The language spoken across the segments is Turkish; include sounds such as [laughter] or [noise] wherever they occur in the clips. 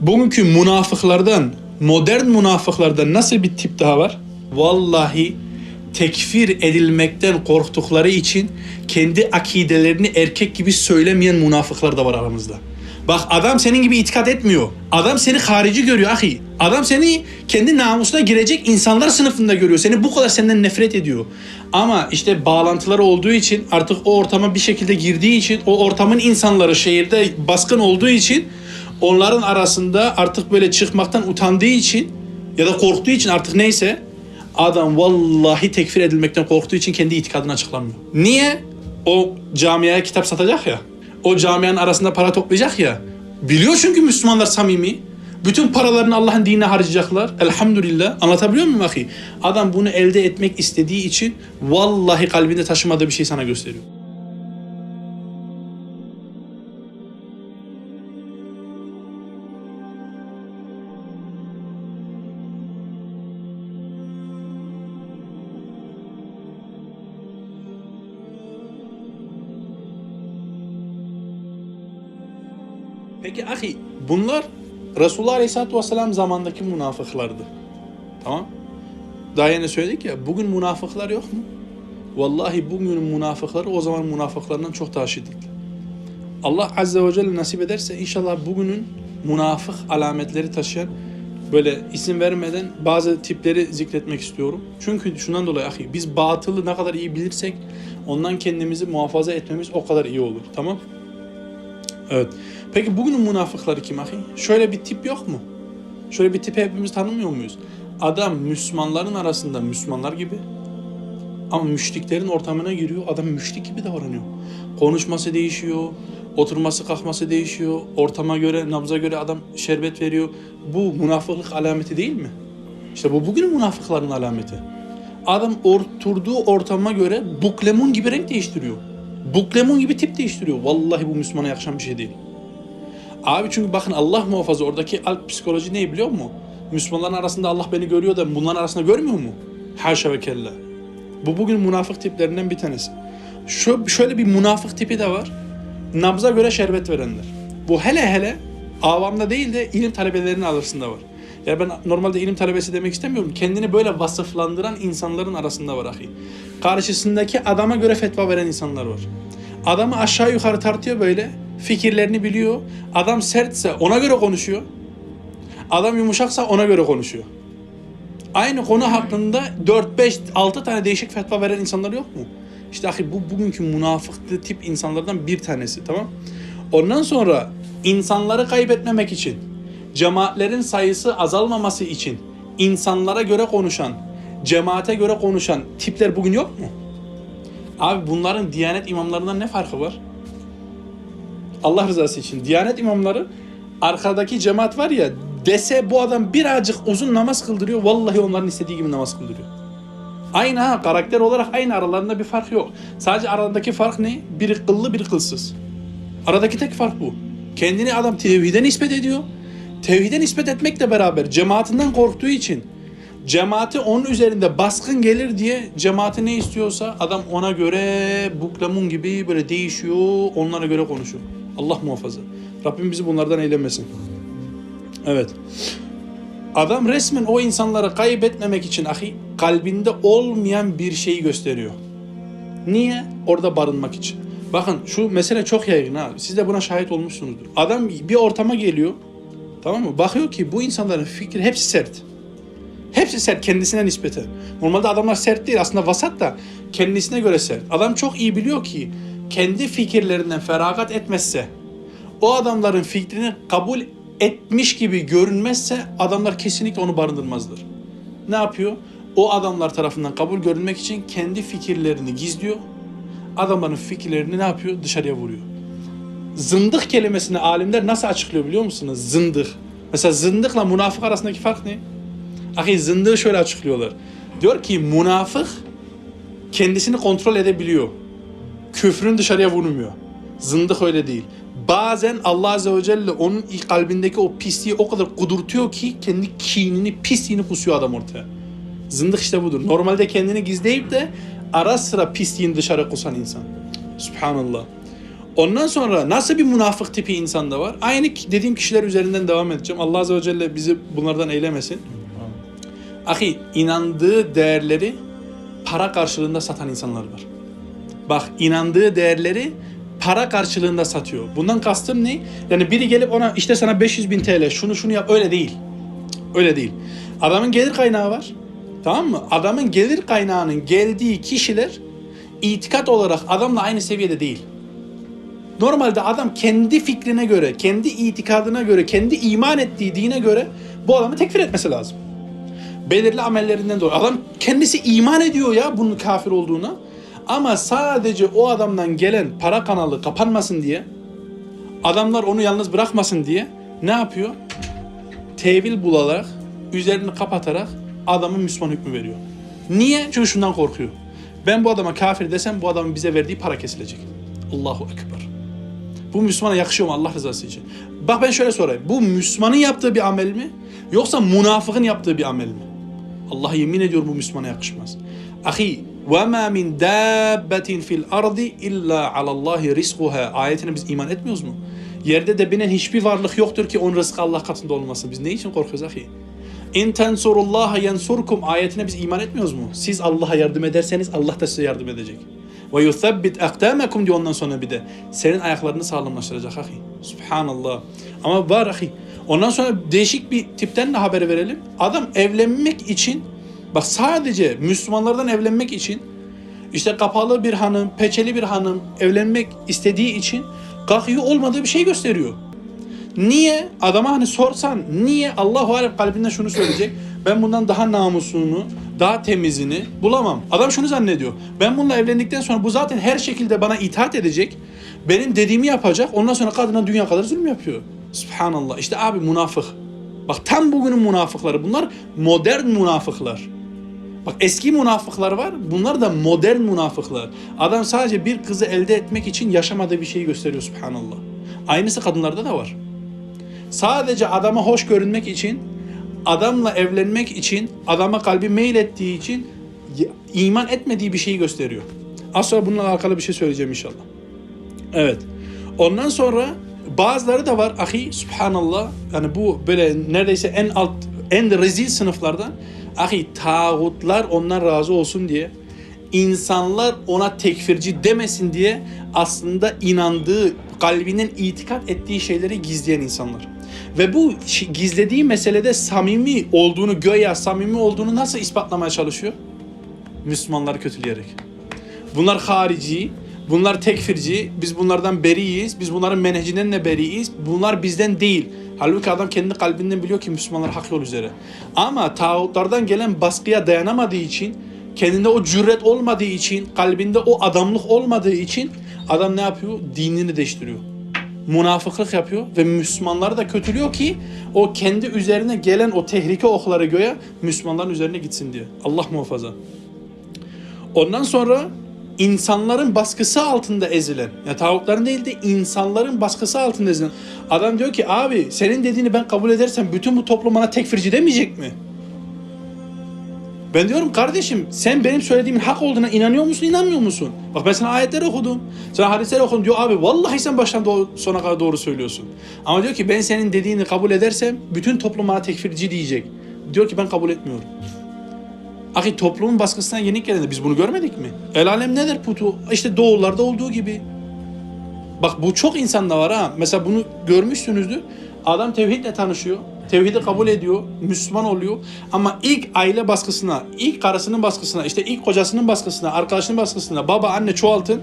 bugünkü münafıklardan, modern münafıklardan nasıl bir tip daha var? Vallahi tekfir edilmekten korktukları için kendi akidelerini erkek gibi söylemeyen münafıklar da var aramızda. Bak adam senin gibi itikat etmiyor. Adam seni harici görüyor ahi. Adam seni kendi namusuna girecek insanlar sınıfında görüyor. Seni bu kadar senden nefret ediyor. Ama işte bağlantıları olduğu için artık o ortama bir şekilde girdiği için o ortamın insanları şehirde baskın olduğu için onların arasında artık böyle çıkmaktan utandığı için ya da korktuğu için artık neyse adam vallahi tekfir edilmekten korktuğu için kendi itikadını açıklamıyor. Niye? O camiaya kitap satacak ya. O camianın arasında para toplayacak ya. Biliyor çünkü Müslümanlar samimi. Bütün paralarını Allah'ın dinine harcayacaklar. Elhamdülillah. Anlatabiliyor muyum ahi? Adam bunu elde etmek istediği için vallahi kalbinde taşımadığı bir şey sana gösteriyor. Peki ahi bunlar Resulullah Aleyhisselatü Vesselam zamandaki münafıklardı. Tamam. Daha yeni söyledik ya bugün münafıklar yok mu? Vallahi bugünün münafıkları o zaman münafıklarından çok daha şiddetli. Allah Azze ve Celle nasip ederse inşallah bugünün münafık alametleri taşıyan böyle isim vermeden bazı tipleri zikretmek istiyorum. Çünkü şundan dolayı ahi biz batılı ne kadar iyi bilirsek ondan kendimizi muhafaza etmemiz o kadar iyi olur. Tamam? Evet. Peki bugünün münafıkları kim ahi? Şöyle bir tip yok mu? Şöyle bir tipi hepimiz tanımıyor muyuz? Adam Müslümanların arasında Müslümanlar gibi ama müşriklerin ortamına giriyor. Adam müşrik gibi davranıyor. Konuşması değişiyor. Oturması kalkması değişiyor. Ortama göre, nabza göre adam şerbet veriyor. Bu münafıklık alameti değil mi? İşte bu bugünün münafıkların alameti. Adam oturduğu ortama göre buklemun gibi renk değiştiriyor. Buklemun gibi tip değiştiriyor. Vallahi bu Müslümana yakışan bir şey değil. Abi çünkü bakın Allah muhafaza oradaki alp psikoloji ne biliyor mu? Müslümanların arasında Allah beni görüyor da bunların arasında görmüyor mu? Haşa ve kella. Bu bugün münafık tiplerinden bir tanesi. Şu, şöyle bir münafık tipi de var. Nabza göre şerbet verenler. Bu hele hele avamda değil de ilim talebelerinin arasında var. Ya ben normalde ilim talebesi demek istemiyorum. Kendini böyle vasıflandıran insanların arasında var ahi. Karşısındaki adama göre fetva veren insanlar var. Adamı aşağı yukarı tartıyor böyle. Fikirlerini biliyor. Adam sertse ona göre konuşuyor. Adam yumuşaksa ona göre konuşuyor. Aynı konu hakkında 4, 5, 6 tane değişik fetva veren insanlar yok mu? İşte ahi bu bugünkü münafıklı tip insanlardan bir tanesi tamam. Ondan sonra insanları kaybetmemek için, cemaatlerin sayısı azalmaması için insanlara göre konuşan, cemaate göre konuşan tipler bugün yok mu? Abi bunların Diyanet imamlarından ne farkı var? Allah rızası için. Diyanet imamları arkadaki cemaat var ya dese bu adam birazcık uzun namaz kıldırıyor. Vallahi onların istediği gibi namaz kıldırıyor. Aynı ha karakter olarak aynı aralarında bir fark yok. Sadece aralarındaki fark ne? Biri kıllı biri kılsız. Aradaki tek fark bu. Kendini adam tevhide nispet ediyor. Tevhide nispet etmekle beraber cemaatinden korktuğu için cemaati onun üzerinde baskın gelir diye cemaati ne istiyorsa adam ona göre buklamun gibi böyle değişiyor, onlara göre konuşuyor. Allah muhafaza. Rabbim bizi bunlardan eylemesin. Evet. Adam resmen o insanları kaybetmemek için ahi kalbinde olmayan bir şeyi gösteriyor. Niye? Orada barınmak için. Bakın şu mesele çok yaygın ha. Siz de buna şahit olmuşsunuzdur. Adam bir ortama geliyor. Tamam mı? Bakıyor ki bu insanların fikri hepsi sert. Hepsi sert kendisine nispeten. Normalde adamlar sert değil aslında vasat da kendisine göre sert. Adam çok iyi biliyor ki kendi fikirlerinden feragat etmezse o adamların fikrini kabul etmiş gibi görünmezse adamlar kesinlikle onu barındırmazlar. Ne yapıyor? O adamlar tarafından kabul görünmek için kendi fikirlerini gizliyor. Adamların fikirlerini ne yapıyor? Dışarıya vuruyor. Zındık kelimesini alimler nasıl açıklıyor biliyor musunuz? Zındık. Mesela zındıkla münafık arasındaki fark ne? Ahi zındığı şöyle açıklıyorlar. Diyor ki münafık kendisini kontrol edebiliyor. Küfrün dışarıya vurmuyor. Zındık öyle değil. Bazen Allah Azze ve Celle onun kalbindeki o pisliği o kadar kudurtuyor ki kendi kinini, pisliğini kusuyor adam ortaya. Zındık işte budur. Normalde kendini gizleyip de ara sıra pisliğini dışarı kusan insan. Subhanallah. Ondan sonra nasıl bir münafık tipi insan da var? Aynı dediğim kişiler üzerinden devam edeceğim. Allah Azze ve Celle bizi bunlardan eylemesin. Ahi inandığı değerleri para karşılığında satan insanlar var. Bak inandığı değerleri para karşılığında satıyor. Bundan kastım ne? Yani biri gelip ona işte sana 500 bin TL şunu şunu yap öyle değil. Öyle değil. Adamın gelir kaynağı var. Tamam mı? Adamın gelir kaynağının geldiği kişiler itikat olarak adamla aynı seviyede değil. Normalde adam kendi fikrine göre, kendi itikadına göre, kendi iman ettiği dine göre bu adamı tekfir etmesi lazım. Belirli amellerinden dolayı. Adam kendisi iman ediyor ya bunun kafir olduğuna. Ama sadece o adamdan gelen para kanalı kapanmasın diye, adamlar onu yalnız bırakmasın diye ne yapıyor? Tevil bularak, üzerini kapatarak adamın Müslüman hükmü veriyor. Niye? Çünkü şundan korkuyor. Ben bu adama kafir desem bu adamın bize verdiği para kesilecek. Allahu Ekber. Bu Müslümana yakışıyor mu Allah rızası için? Bak ben şöyle sorayım. Bu Müslümanın yaptığı bir amel mi? Yoksa münafıkın yaptığı bir amel mi? Allah yemin ediyor bu Müslümana yakışmaz. Ahi ve ma min dabbetin fil ardi illa alallahi rizquha. Ayetine biz iman etmiyoruz mu? Yerde de binen hiçbir varlık yoktur ki onun rızkı Allah katında olmasın. Biz ne için korkuyoruz ahi? İn tensurullaha yensurkum ayetine biz iman etmiyoruz mu? Siz Allah'a yardım ederseniz Allah da size yardım edecek. Ve yuthabbit akdamakum diyor ondan sonra bir de. Senin ayaklarını sağlamlaştıracak ahi. Subhanallah. Ama var ahi. Ondan sonra değişik bir tipten de haber verelim. Adam evlenmek için bak sadece Müslümanlardan evlenmek için işte kapalı bir hanım, peçeli bir hanım evlenmek istediği için kalkıyor olmadığı bir şey gösteriyor. Niye? Adama hani sorsan niye Allahu Alem kalbinde şunu söyleyecek. Ben bundan daha namusunu, daha temizini bulamam. Adam şunu zannediyor. Ben bununla evlendikten sonra bu zaten her şekilde bana itaat edecek. Benim dediğimi yapacak. Ondan sonra kadına dünya kadar zulüm yapıyor. Subhanallah. İşte abi münafık. Bak tam bugünün münafıkları. Bunlar modern münafıklar. Bak eski münafıklar var. Bunlar da modern münafıklar. Adam sadece bir kızı elde etmek için yaşamadığı bir şeyi gösteriyor subhanallah. Aynısı kadınlarda da var. Sadece adama hoş görünmek için, adamla evlenmek için, adama kalbi meyil ettiği için iman etmediği bir şeyi gösteriyor. Az sonra bununla alakalı bir şey söyleyeceğim inşallah. Evet. Ondan sonra bazıları da var ahi subhanallah yani bu böyle neredeyse en alt en rezil sınıflardan ahi tağutlar ondan razı olsun diye insanlar ona tekfirci demesin diye aslında inandığı kalbinin itikat ettiği şeyleri gizleyen insanlar. Ve bu gizlediği meselede samimi olduğunu göya samimi olduğunu nasıl ispatlamaya çalışıyor? Müslümanları kötüleyerek. Bunlar harici, bunlar tekfirci, biz bunlardan beriyiz, biz bunların menhecinden de beriyiz, bunlar bizden değil. Halbuki adam kendi kalbinden biliyor ki Müslümanlar hak yol üzere. Ama tağutlardan gelen baskıya dayanamadığı için, kendinde o cüret olmadığı için, kalbinde o adamlık olmadığı için adam ne yapıyor? Dinini değiştiriyor. Münafıklık yapıyor ve Müslümanları da kötülüyor ki o kendi üzerine gelen o tehlike okları göğe Müslümanların üzerine gitsin diye. Allah muhafaza. Ondan sonra insanların baskısı altında ezilen, ya tağutların değil de insanların baskısı altında ezilen. Adam diyor ki abi senin dediğini ben kabul edersem bütün bu toplum bana tekfirci demeyecek mi? Ben diyorum kardeşim sen benim söylediğimin hak olduğuna inanıyor musun inanmıyor musun? Bak ben sana ayetler okudum. Sana hadisler okudum diyor abi vallahi sen baştan doğ- sona kadar doğru söylüyorsun. Ama diyor ki ben senin dediğini kabul edersem bütün toplum bana tekfirci diyecek. Diyor ki ben kabul etmiyorum. Ahi toplumun baskısından yenik gelende biz bunu görmedik mi? El alem nedir putu? İşte doğullarda olduğu gibi. Bak bu çok insanda var ha. Mesela bunu görmüşsünüzdür. Adam tevhidle tanışıyor. Tevhidi kabul ediyor. Müslüman oluyor. Ama ilk aile baskısına, ilk karısının baskısına, işte ilk kocasının baskısına, arkadaşının baskısına, baba anne çoğaltın.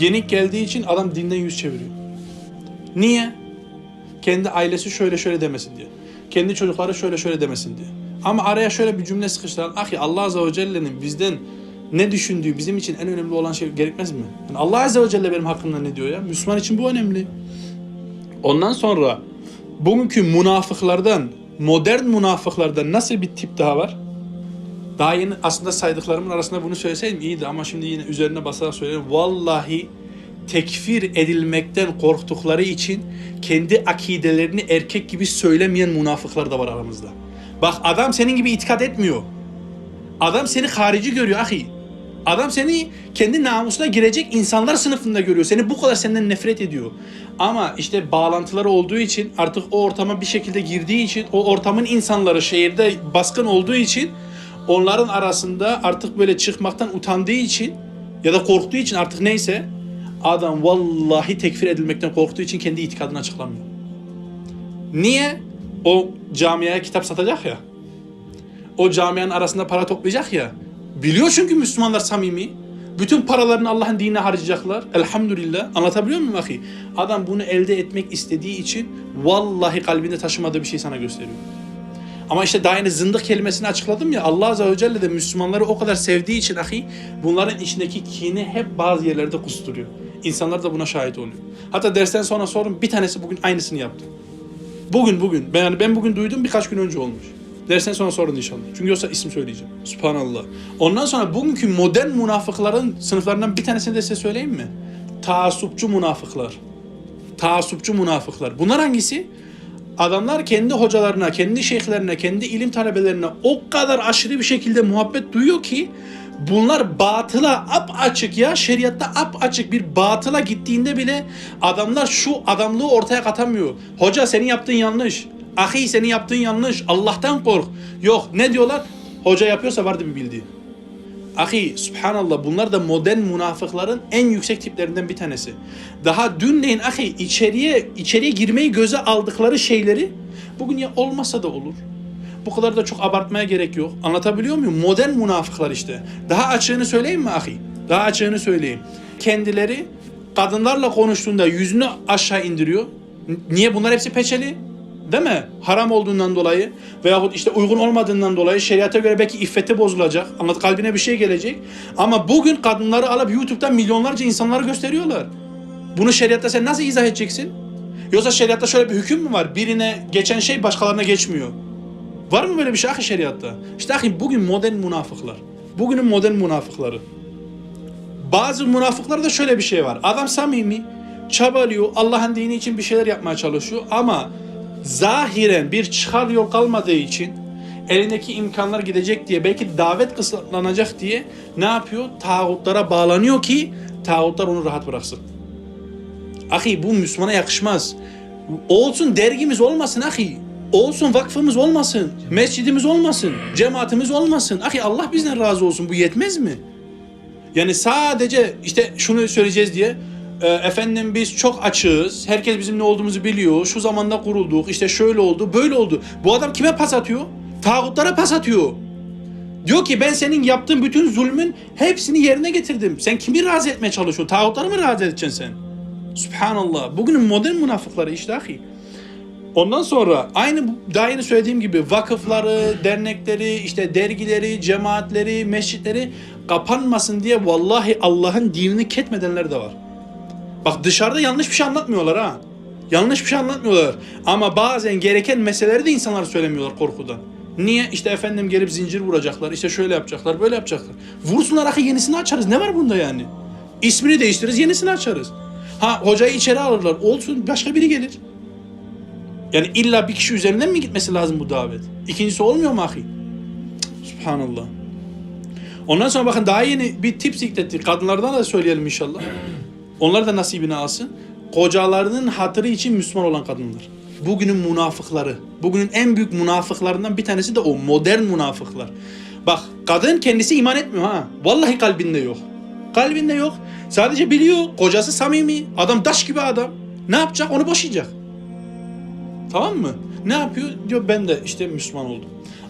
Yenik geldiği için adam dinden yüz çeviriyor. Niye? Kendi ailesi şöyle şöyle demesin diye. Kendi çocukları şöyle şöyle demesin diye. Ama araya şöyle bir cümle sıkıştıran, ahi Allah Azze ve Celle'nin bizden ne düşündüğü bizim için en önemli olan şey gerekmez mi? Yani Allah Azze ve Celle benim hakkımda ne diyor ya? Müslüman için bu önemli. Ondan sonra bugünkü münafıklardan, modern münafıklardan nasıl bir tip daha var? Daha yeni aslında saydıklarımın arasında bunu söyleseydim iyiydi ama şimdi yine üzerine basarak söyleyeyim. Vallahi tekfir edilmekten korktukları için kendi akidelerini erkek gibi söylemeyen münafıklar da var aramızda. Bak adam senin gibi itikat etmiyor. Adam seni harici görüyor ahi. Adam seni kendi namusuna girecek insanlar sınıfında görüyor. Seni bu kadar senden nefret ediyor. Ama işte bağlantıları olduğu için artık o ortama bir şekilde girdiği için o ortamın insanları şehirde baskın olduğu için onların arasında artık böyle çıkmaktan utandığı için ya da korktuğu için artık neyse adam vallahi tekfir edilmekten korktuğu için kendi itikadını açıklamıyor. Niye? O camiaya kitap satacak ya. O camianın arasında para toplayacak ya. Biliyor çünkü Müslümanlar samimi. Bütün paralarını Allah'ın dinine harcayacaklar. Elhamdülillah. Anlatabiliyor muyum ahi? Adam bunu elde etmek istediği için vallahi kalbinde taşımadığı bir şey sana gösteriyor. Ama işte daha yeni zındık kelimesini açıkladım ya Allah Azze ve Celle de Müslümanları o kadar sevdiği için ahi bunların içindeki kini hep bazı yerlerde kusturuyor. İnsanlar da buna şahit oluyor. Hatta dersten sonra sorun bir tanesi bugün aynısını yaptı. Bugün bugün. Ben, yani ben bugün duydum birkaç gün önce olmuş. Dersten sonra sorun inşallah. Çünkü yoksa isim söyleyeceğim. Subhanallah. Ondan sonra bugünkü modern münafıkların sınıflarından bir tanesini de size söyleyeyim mi? Taassupçu münafıklar. Taassupçu münafıklar. Bunlar hangisi? Adamlar kendi hocalarına, kendi şeyhlerine, kendi ilim talebelerine o kadar aşırı bir şekilde muhabbet duyuyor ki bunlar batıla ap açık ya şeriatta ap açık bir batıla gittiğinde bile adamlar şu adamlığı ortaya katamıyor. Hoca senin yaptığın yanlış. Ahi senin yaptığın yanlış. Allah'tan kork. Yok ne diyorlar? Hoca yapıyorsa vardı bir bildiği. Ahi subhanallah bunlar da modern münafıkların en yüksek tiplerinden bir tanesi. Daha dün neyin ahi içeriye içeriye girmeyi göze aldıkları şeyleri bugün ya olmasa da olur. Bu kadar da çok abartmaya gerek yok. Anlatabiliyor muyum? Modern münafıklar işte. Daha açığını söyleyeyim mi ahi? Daha açığını söyleyeyim. Kendileri kadınlarla konuştuğunda yüzünü aşağı indiriyor. Niye? Bunlar hepsi peçeli. Değil mi? Haram olduğundan dolayı veyahut işte uygun olmadığından dolayı şeriata göre belki iffeti bozulacak. Anlat kalbine bir şey gelecek. Ama bugün kadınları alıp YouTube'dan milyonlarca insanlara gösteriyorlar. Bunu şeriatta sen nasıl izah edeceksin? Yoksa şeriatta şöyle bir hüküm mü var? Birine geçen şey başkalarına geçmiyor. Var mı böyle bir şey ahi şeriatta? İşte ahi bugün modern münafıklar. Bugünün modern münafıkları. Bazı münafıklarda şöyle bir şey var. Adam samimi, çabalıyor, Allah'ın dini için bir şeyler yapmaya çalışıyor ama zahiren bir çıkar yol kalmadığı için elindeki imkanlar gidecek diye belki davet kısıtlanacak diye ne yapıyor? Tağutlara bağlanıyor ki tağutlar onu rahat bıraksın. Ahi bu Müslümana yakışmaz. Olsun dergimiz olmasın ahi. Olsun vakfımız olmasın. Mescidimiz olmasın. Cemaatimiz olmasın. Ahi Allah bizden razı olsun. Bu yetmez mi? Yani sadece işte şunu söyleyeceğiz diye e, efendim biz çok açığız. Herkes bizim ne olduğumuzu biliyor. Şu zamanda kurulduk. işte şöyle oldu, böyle oldu. Bu adam kime pas atıyor? Tağutlara pas atıyor. Diyor ki ben senin yaptığın bütün zulmün hepsini yerine getirdim. Sen kimi razı etmeye çalışıyorsun? Tağutları mı razı edeceksin sen? Subhanallah. Bugünün modern münafıkları işte ahi. Ondan sonra aynı daha yeni söylediğim gibi vakıfları, dernekleri, işte dergileri, cemaatleri, mescitleri kapanmasın diye vallahi Allah'ın dinini ketmedenler de var. Bak dışarıda yanlış bir şey anlatmıyorlar ha. Yanlış bir şey anlatmıyorlar. Ama bazen gereken meseleleri de insanlar söylemiyorlar korkudan. Niye? İşte efendim gelip zincir vuracaklar, işte şöyle yapacaklar, böyle yapacaklar. Vursunlar ahi yenisini açarız. Ne var bunda yani? İsmini değiştiririz, yenisini açarız. Ha hocayı içeri alırlar. Olsun başka biri gelir. Yani illa bir kişi üzerinden mi gitmesi lazım bu davet? İkincisi olmuyor mu ahi? Subhanallah. Ondan sonra bakın daha yeni bir tip zikretti. Kadınlardan da söyleyelim inşallah. Onlar da nasibini alsın. Kocalarının hatırı için Müslüman olan kadınlar. Bugünün münafıkları. Bugünün en büyük münafıklarından bir tanesi de o modern münafıklar. Bak kadın kendisi iman etmiyor ha. Vallahi kalbinde yok. Kalbinde yok. Sadece biliyor kocası samimi. Adam taş gibi adam. Ne yapacak? Onu boşayacak. Tamam mı? Ne yapıyor? Diyor ben de işte Müslüman oldum.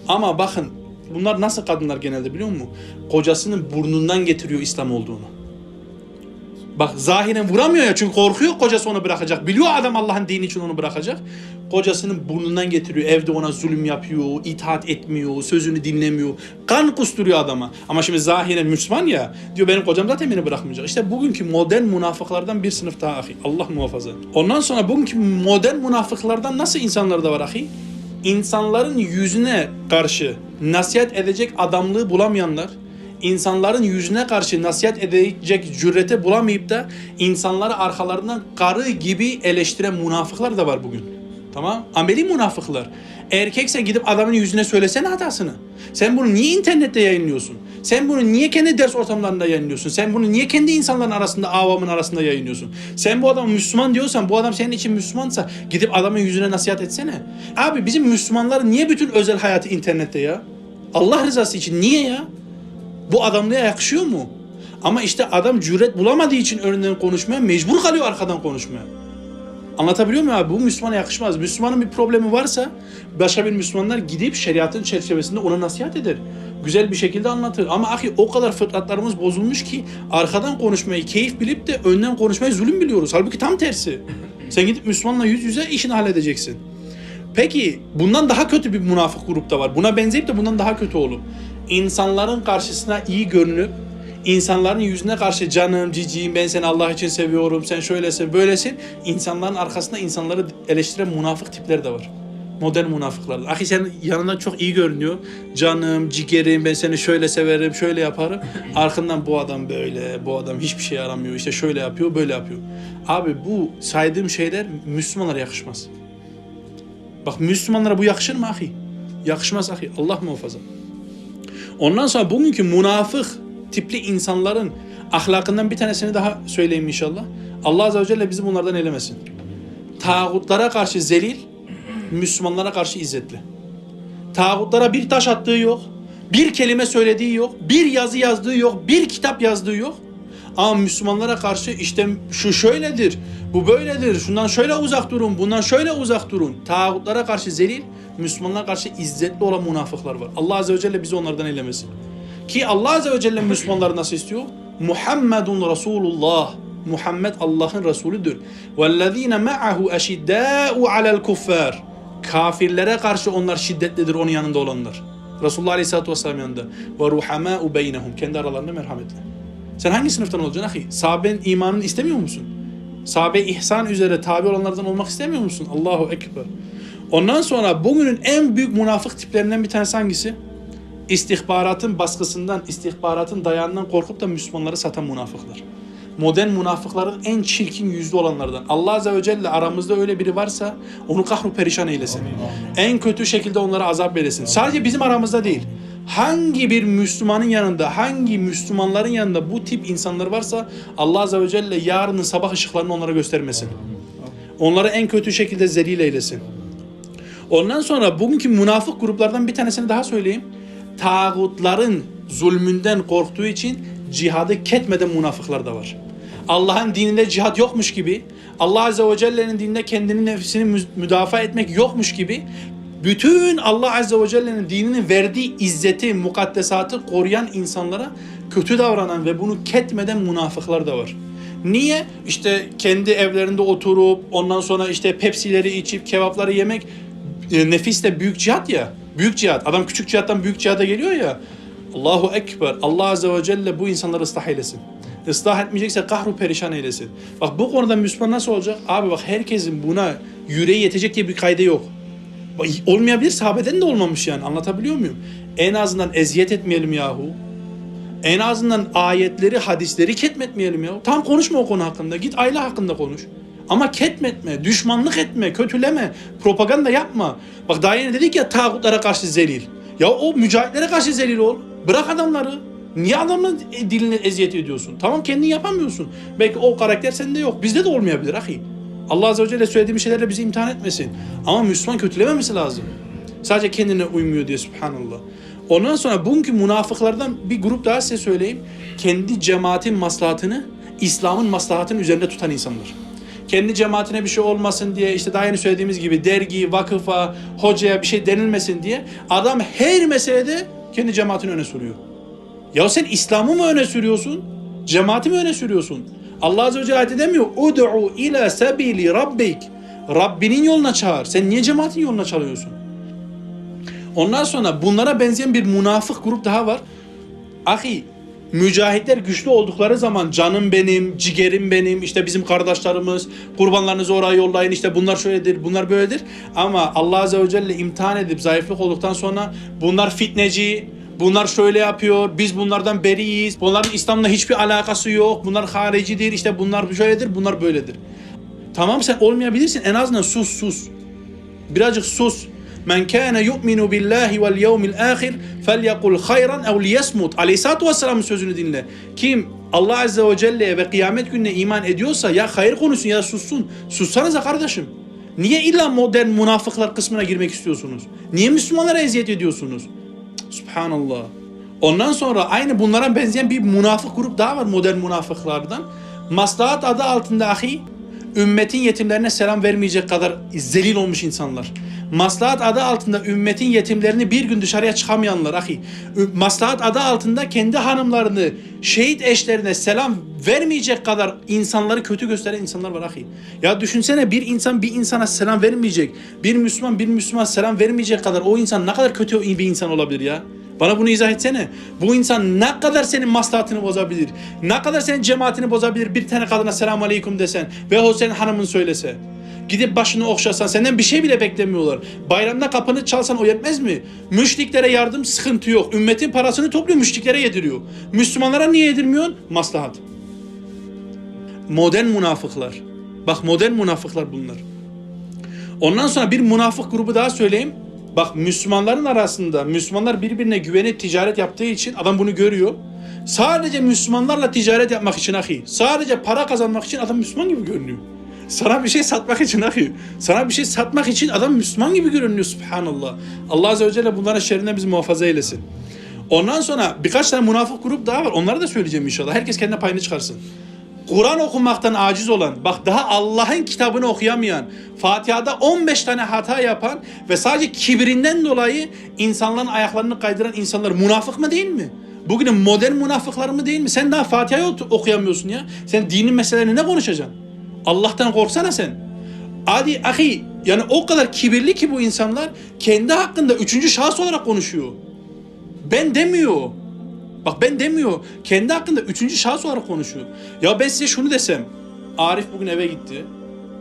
Ama bakın bunlar nasıl kadınlar genelde biliyor musun? Kocasının burnundan getiriyor İslam olduğunu. Bak zahiren vuramıyor ya çünkü korkuyor kocası onu bırakacak. Biliyor adam Allah'ın dini için onu bırakacak. Kocasının burnundan getiriyor. Evde ona zulüm yapıyor, itaat etmiyor, sözünü dinlemiyor. Kan kusturuyor adama. Ama şimdi zahiren Müslüman ya. Diyor benim kocam zaten beni bırakmayacak. İşte bugünkü modern münafıklardan bir sınıf daha ahi. Allah muhafaza. Ondan sonra bugünkü modern münafıklardan nasıl insanlar da var ahi? İnsanların yüzüne karşı nasihat edecek adamlığı bulamayanlar, insanların yüzüne karşı nasihat edecek cürete bulamayıp da insanları arkalarından karı gibi eleştiren münafıklar da var bugün. Tamam? Ameli münafıklar. Erkeksen gidip adamın yüzüne söylesene hatasını. Sen bunu niye internette yayınlıyorsun? Sen bunu niye kendi ders ortamlarında yayınlıyorsun? Sen bunu niye kendi insanların arasında, avamın arasında yayınlıyorsun? Sen bu adam Müslüman diyorsan, bu adam senin için Müslümansa gidip adamın yüzüne nasihat etsene. Abi bizim Müslümanların niye bütün özel hayatı internette ya? Allah rızası için niye ya? Bu adamlığa yakışıyor mu? Ama işte adam cüret bulamadığı için önünden konuşmaya mecbur kalıyor arkadan konuşmaya. Anlatabiliyor muyum abi? Bu Müslümana yakışmaz. Müslümanın bir problemi varsa başka bir Müslümanlar gidip şeriatın çerçevesinde ona nasihat eder. Güzel bir şekilde anlatır. Ama ahi o kadar fıtratlarımız bozulmuş ki arkadan konuşmayı keyif bilip de önden konuşmayı zulüm biliyoruz. Halbuki tam tersi. Sen gidip Müslümanla yüz yüze işini halledeceksin. Peki bundan daha kötü bir münafık grup da var. Buna benzeyip de bundan daha kötü olup insanların karşısına iyi görünüp insanların yüzüne karşı canım, ciciyim, ben seni Allah için seviyorum, sen şöylesin, böylesin. İnsanların arkasında insanları eleştiren münafık tipler de var. Modern münafıklar. Ahi sen yanından çok iyi görünüyor. Canım, cigerim, ben seni şöyle severim, şöyle yaparım. [laughs] Arkından bu adam böyle, bu adam hiçbir şey aramıyor, işte şöyle yapıyor, böyle yapıyor. Abi bu saydığım şeyler Müslümanlara yakışmaz. Bak Müslümanlara bu yakışır mı ahi? Yakışmaz ahi. Allah muhafaza. Ondan sonra bugünkü münafık tipli insanların ahlakından bir tanesini daha söyleyeyim inşallah. Allah Azze ve Celle bizi bunlardan eylemesin. Tağutlara karşı zelil, Müslümanlara karşı izzetli. Tağutlara bir taş attığı yok, bir kelime söylediği yok, bir yazı yazdığı yok, bir kitap yazdığı yok. Ama Müslümanlara karşı işte şu şöyledir, bu böyledir, şundan şöyle uzak durun, bundan şöyle uzak durun. Tağutlara karşı zelil, Müslümanlara karşı izzetli olan münafıklar var. Allah Azze ve Celle bizi onlardan eylemesin. Ki Allah Azze ve Celle Müslümanları nasıl istiyor? Muhammedun Resulullah. Muhammed Allah'ın Resulüdür. وَالَّذ۪ينَ مَعَهُ اَشِدَّاءُ عَلَى الْكُفَّارِ Kafirlere karşı onlar şiddetlidir onun yanında olanlar. Resulullah Aleyhisselatü Vesselam yanında. وَرُحَمَاءُ بَيْنَهُمْ Kendi aralarında merhametli. Sen hangi sınıftan olacaksın ahi? Sahabenin imanını istemiyor musun? Sahabe ihsan üzere tabi olanlardan olmak istemiyor musun? Allahu Ekber. Ondan sonra bugünün en büyük münafık tiplerinden bir tanesi hangisi? İstihbaratın baskısından, istihbaratın dayağından korkup da Müslümanları satan münafıklar. Modern münafıkların en çirkin yüzlü olanlardan. Allah Azze ve Celle aramızda öyle biri varsa onu kahru perişan eylesin. En kötü şekilde onlara azap veresin. Sadece bizim aramızda değil. Hangi bir Müslümanın yanında, hangi Müslümanların yanında bu tip insanlar varsa Allah Azze ve Celle yarının sabah ışıklarını onlara göstermesin. Onları en kötü şekilde zelil eylesin. Ondan sonra bugünkü münafık gruplardan bir tanesini daha söyleyeyim. Tağutların zulmünden korktuğu için cihadı ketmeden münafıklar da var. Allah'ın dininde cihat yokmuş gibi, Allah Azze ve Celle'nin dininde kendini nefsini mü- müdafaa etmek yokmuş gibi bütün Allah Azze ve Celle'nin dinini verdiği izzeti, mukaddesatı koruyan insanlara kötü davranan ve bunu ketmeden münafıklar da var. Niye? İşte kendi evlerinde oturup ondan sonra işte pepsileri içip kebapları yemek e, nefis de büyük cihat ya. Büyük cihat. Adam küçük cihattan büyük cihata geliyor ya. Allahu Ekber. Allah Azze ve Celle bu insanları ıslah eylesin. Islah etmeyecekse kahru perişan eylesin. Bak bu konuda Müslüman nasıl olacak? Abi bak herkesin buna yüreği yetecek diye bir kaydı yok. Olmayabilir sahabeden de olmamış yani anlatabiliyor muyum? En azından eziyet etmeyelim yahu. En azından ayetleri, hadisleri ketmetmeyelim ya. Tam konuşma o konu hakkında. Git aile hakkında konuş. Ama ketmetme, düşmanlık etme, kötüleme, propaganda yapma. Bak daha yeni dedik ya tağutlara karşı zelil. Ya o mücahitlere karşı zelil ol. Bırak adamları. Niye adamın diline eziyet ediyorsun? Tamam kendin yapamıyorsun. Belki o karakter sende yok. Bizde de olmayabilir ahi. Allah Azze ve Celle söylediği şeylerle bizi imtihan etmesin. Ama Müslüman kötülememesi lazım. Sadece kendine uymuyor diye subhanallah. Ondan sonra bugünkü münafıklardan bir grup daha size söyleyeyim. Kendi cemaatin maslahatını İslam'ın maslahatının üzerinde tutan insanlar. Kendi cemaatine bir şey olmasın diye işte daha yeni söylediğimiz gibi dergi, vakıfa, hocaya bir şey denilmesin diye adam her meselede kendi cemaatini öne sürüyor. Ya sen İslam'ı mı öne sürüyorsun? Cemaati mi öne sürüyorsun? Allah Azze ve Celle demiyor. Ud'u ila sabili rabbik. Rabbinin yoluna çağır. Sen niye cemaatin yoluna çağırıyorsun? Ondan sonra bunlara benzeyen bir münafık grup daha var. Ahi mücahitler güçlü oldukları zaman canım benim, cigerim benim, işte bizim kardeşlerimiz, kurbanlarınızı oraya yollayın, işte bunlar şöyledir, bunlar böyledir. Ama Allah Azze ve Celle imtihan edip zayıflık olduktan sonra bunlar fitneci, bunlar şöyle yapıyor, biz bunlardan beriyiz, bunların İslam'la hiçbir alakası yok, bunlar haricidir, işte bunlar şöyledir, bunlar böyledir. Tamam sen olmayabilirsin, en azından sus sus. Birazcık sus. Men kana yu'minu billahi vel yevmil ahir felyekul hayran ev liyesmut. Aleyhissalatu vesselam'ın sözünü dinle. Kim Allah Azze ve Celle'ye ve kıyamet gününe iman ediyorsa ya hayır konuşsun ya sussun. Sussanıza kardeşim. Niye illa modern münafıklar kısmına girmek istiyorsunuz? Niye Müslümanlara eziyet ediyorsunuz? Subhanallah. Ondan sonra aynı bunlara benzeyen bir münafık grup daha var modern münafıklardan. Maslahat adı altında ahi ümmetin yetimlerine selam vermeyecek kadar zelil olmuş insanlar. Maslahat adı altında ümmetin yetimlerini bir gün dışarıya çıkamayanlar ahi. Maslahat adı altında kendi hanımlarını şehit eşlerine selam vermeyecek kadar insanları kötü gösteren insanlar var ahi. Ya düşünsene bir insan bir insana selam vermeyecek. Bir Müslüman bir Müslüman selam vermeyecek kadar o insan ne kadar kötü bir insan olabilir ya. Bana bunu izah etsene. Bu insan ne kadar senin maslahatını bozabilir? Ne kadar senin cemaatini bozabilir? Bir tane kadına selamun aleyküm desen ve o senin hanımın söylese. Gidip başını okşasan senden bir şey bile beklemiyorlar. Bayramda kapını çalsan o yetmez mi? Müşriklere yardım sıkıntı yok. Ümmetin parasını topluyor müşriklere yediriyor. Müslümanlara niye yedirmiyorsun? Maslahat. Modern münafıklar. Bak modern münafıklar bunlar. Ondan sonra bir münafık grubu daha söyleyeyim. Bak Müslümanların arasında Müslümanlar birbirine güvenip ticaret yaptığı için adam bunu görüyor. Sadece Müslümanlarla ticaret yapmak için ahi. Sadece para kazanmak için adam Müslüman gibi görünüyor. Sana bir şey satmak için ahi. Sana bir şey satmak için adam Müslüman gibi görünüyor subhanallah. Allah Azze ve Celle bunların şerrinden bizi muhafaza eylesin. Ondan sonra birkaç tane münafık grup daha var. Onları da söyleyeceğim inşallah. Herkes kendine payını çıkarsın. Kur'an okumaktan aciz olan, bak daha Allah'ın kitabını okuyamayan, Fatiha'da 15 tane hata yapan ve sadece kibirinden dolayı insanların ayaklarını kaydıran insanlar münafık mı değil mi? Bugünün modern münafıklar mı değil mi? Sen daha Fatiha'yı okuyamıyorsun ya. Sen dinin meselelerini ne konuşacaksın? Allah'tan korksana sen. Adi ahi yani o kadar kibirli ki bu insanlar kendi hakkında üçüncü şahıs olarak konuşuyor. Ben demiyor. Bak ben demiyor. Kendi hakkında üçüncü şahıs olarak konuşuyor. Ya ben size şunu desem. Arif bugün eve gitti.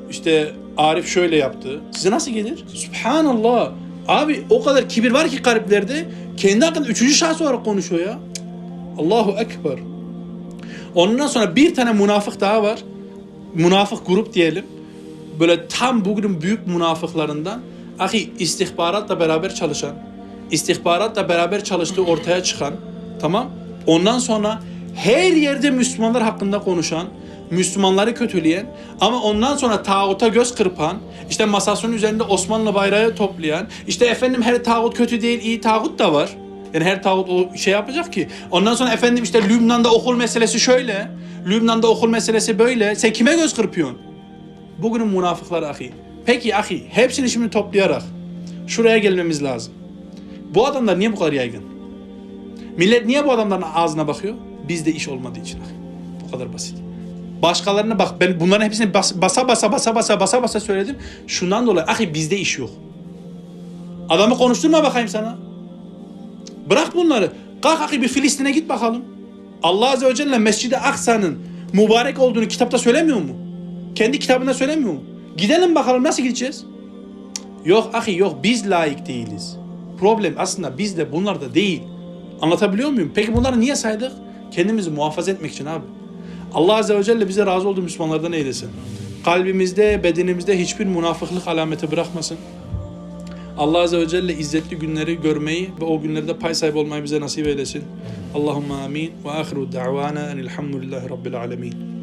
İşte Arif şöyle yaptı. Size nasıl gelir? Subhanallah. Abi o kadar kibir var ki kalplerde. Kendi hakkında üçüncü şahıs olarak konuşuyor ya. Cık. Allahu Ekber. Ondan sonra bir tane münafık daha var. Münafık grup diyelim. Böyle tam bugünün büyük münafıklarından. Ahi istihbaratla beraber çalışan, istihbaratla beraber çalıştığı ortaya çıkan, tamam? Ondan sonra her yerde Müslümanlar hakkında konuşan, Müslümanları kötüleyen ama ondan sonra tağuta göz kırpan, işte masasının üzerinde Osmanlı bayrağı toplayan, işte efendim her tağut kötü değil, iyi tağut da var. Yani her tağut o şey yapacak ki. Ondan sonra efendim işte Lübnan'da okul meselesi şöyle, Lübnan'da okul meselesi böyle. Sen kime göz kırpıyorsun? Bugünün münafıkları ahi. Peki ahi, hepsini şimdi toplayarak şuraya gelmemiz lazım. Bu adamlar niye bu kadar yaygın? Millet niye bu adamların ağzına bakıyor? Bizde iş olmadığı için ahi. Bu kadar basit. Başkalarına bak ben bunların hepsini bas- basa basa basa basa basa basa söyledim. Şundan dolayı ahi bizde iş yok. Adamı konuşturma bakayım sana. Bırak bunları. Kalk ahi bir Filistin'e git bakalım. Allah Azze ve Celle Mescid-i Aksa'nın mübarek olduğunu kitapta söylemiyor mu? Kendi kitabında söylemiyor mu? Gidelim bakalım nasıl gideceğiz? Yok ahi yok biz layık değiliz. Problem aslında bizde bunlar da değil. Anlatabiliyor muyum? Peki bunları niye saydık? Kendimizi muhafaza etmek için abi. Allah Azze ve Celle bize razı olduğu Müslümanlardan eylesin. Kalbimizde, bedenimizde hiçbir münafıklık alameti bırakmasın. Allah Azze ve Celle izzetli günleri görmeyi ve o günlerde pay sahibi olmayı bize nasip eylesin. Allahümme amin ve ahiru da'vana enilhamdülillahi rabbil alemin.